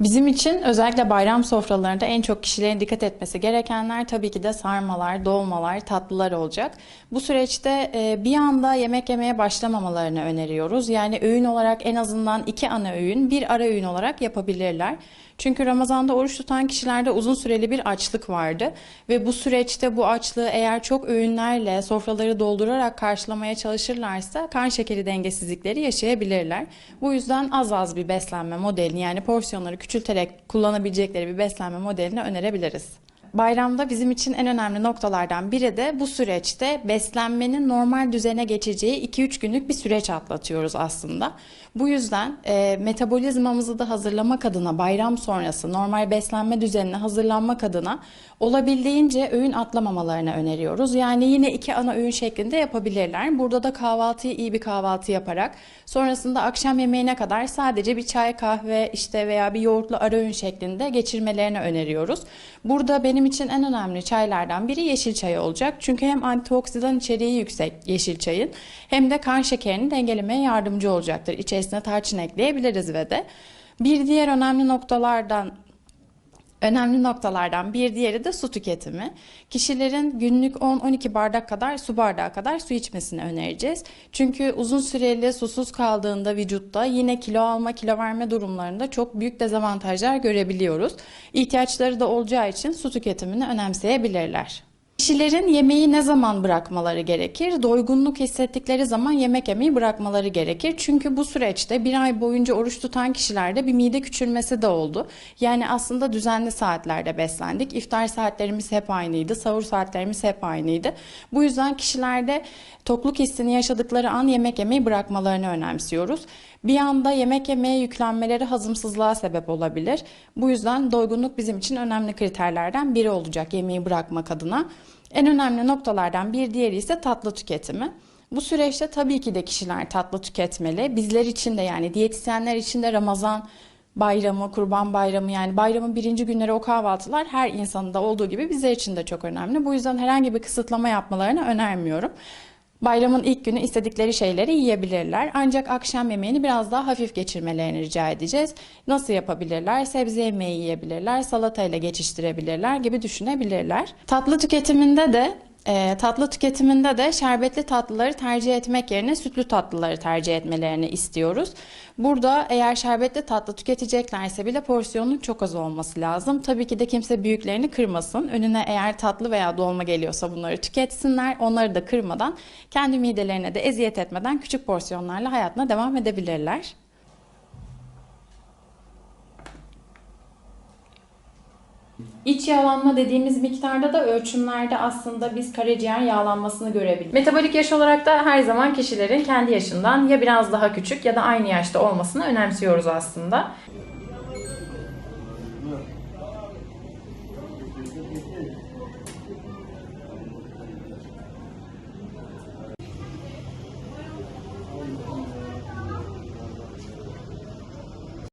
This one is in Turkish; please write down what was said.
Bizim için özellikle bayram sofralarında en çok kişilerin dikkat etmesi gerekenler tabii ki de sarmalar, dolmalar, tatlılar olacak. Bu süreçte e, bir anda yemek yemeye başlamamalarını öneriyoruz. Yani öğün olarak en azından iki ana öğün, bir ara öğün olarak yapabilirler. Çünkü Ramazan'da oruç tutan kişilerde uzun süreli bir açlık vardı ve bu süreçte bu açlığı eğer çok öğünlerle sofraları doldurarak karşılamaya çalışırlarsa kan şekeri dengesizlikleri yaşayabilirler. Bu yüzden az az bir beslenme modelini yani porsiyonları küçülterek kullanabilecekleri bir beslenme modelini önerebiliriz. Bayramda bizim için en önemli noktalardan biri de bu süreçte beslenmenin normal düzene geçeceği 2-3 günlük bir süreç atlatıyoruz aslında. Bu yüzden e, metabolizmamızı da hazırlamak adına bayram sonrası normal beslenme düzenine hazırlanmak adına olabildiğince öğün atlamamalarını öneriyoruz. Yani yine iki ana öğün şeklinde yapabilirler. Burada da kahvaltıyı iyi bir kahvaltı yaparak sonrasında akşam yemeğine kadar sadece bir çay kahve işte veya bir yoğurtlu ara öğün şeklinde geçirmelerini öneriyoruz. Burada benim için en önemli çaylardan biri yeşil çay olacak. Çünkü hem antioksidan içeriği yüksek yeşil çayın hem de kan şekerini dengelemeye yardımcı olacaktır. İçerisine tarçın ekleyebiliriz ve de. Bir diğer önemli noktalardan Önemli noktalardan bir diğeri de su tüketimi. Kişilerin günlük 10-12 bardak kadar su bardağı kadar su içmesini önereceğiz. Çünkü uzun süreli susuz kaldığında vücutta yine kilo alma, kilo verme durumlarında çok büyük dezavantajlar görebiliyoruz. İhtiyaçları da olacağı için su tüketimini önemseyebilirler. Kişilerin yemeği ne zaman bırakmaları gerekir? Doygunluk hissettikleri zaman yemek yemeyi bırakmaları gerekir. Çünkü bu süreçte bir ay boyunca oruç tutan kişilerde bir mide küçülmesi de oldu. Yani aslında düzenli saatlerde beslendik. İftar saatlerimiz hep aynıydı. Sahur saatlerimiz hep aynıydı. Bu yüzden kişilerde tokluk hissini yaşadıkları an yemek yemeyi bırakmalarını önemsiyoruz. Bir anda yemek yemeye yüklenmeleri hazımsızlığa sebep olabilir. Bu yüzden doygunluk bizim için önemli kriterlerden biri olacak yemeği bırakmak adına. En önemli noktalardan bir diğeri ise tatlı tüketimi. Bu süreçte tabii ki de kişiler tatlı tüketmeli. Bizler için de yani diyetisyenler için de Ramazan bayramı, kurban bayramı yani bayramın birinci günleri o kahvaltılar her insanın da olduğu gibi bizler için de çok önemli. Bu yüzden herhangi bir kısıtlama yapmalarını önermiyorum. Bayramın ilk günü istedikleri şeyleri yiyebilirler. Ancak akşam yemeğini biraz daha hafif geçirmelerini rica edeceğiz. Nasıl yapabilirler? Sebze yemeği yiyebilirler, salatayla geçiştirebilirler gibi düşünebilirler. Tatlı tüketiminde de e, tatlı tüketiminde de şerbetli tatlıları tercih etmek yerine sütlü tatlıları tercih etmelerini istiyoruz. Burada eğer şerbetli tatlı tüketeceklerse bile porsiyonun çok az olması lazım. Tabii ki de kimse büyüklerini kırmasın. Önüne eğer tatlı veya dolma geliyorsa bunları tüketsinler. Onları da kırmadan, kendi midelerine de eziyet etmeden küçük porsiyonlarla hayatına devam edebilirler. İç yağlanma dediğimiz miktarda da ölçümlerde aslında biz karaciğer yağlanmasını görebiliriz. Metabolik yaş olarak da her zaman kişilerin kendi yaşından ya biraz daha küçük ya da aynı yaşta olmasını önemsiyoruz aslında.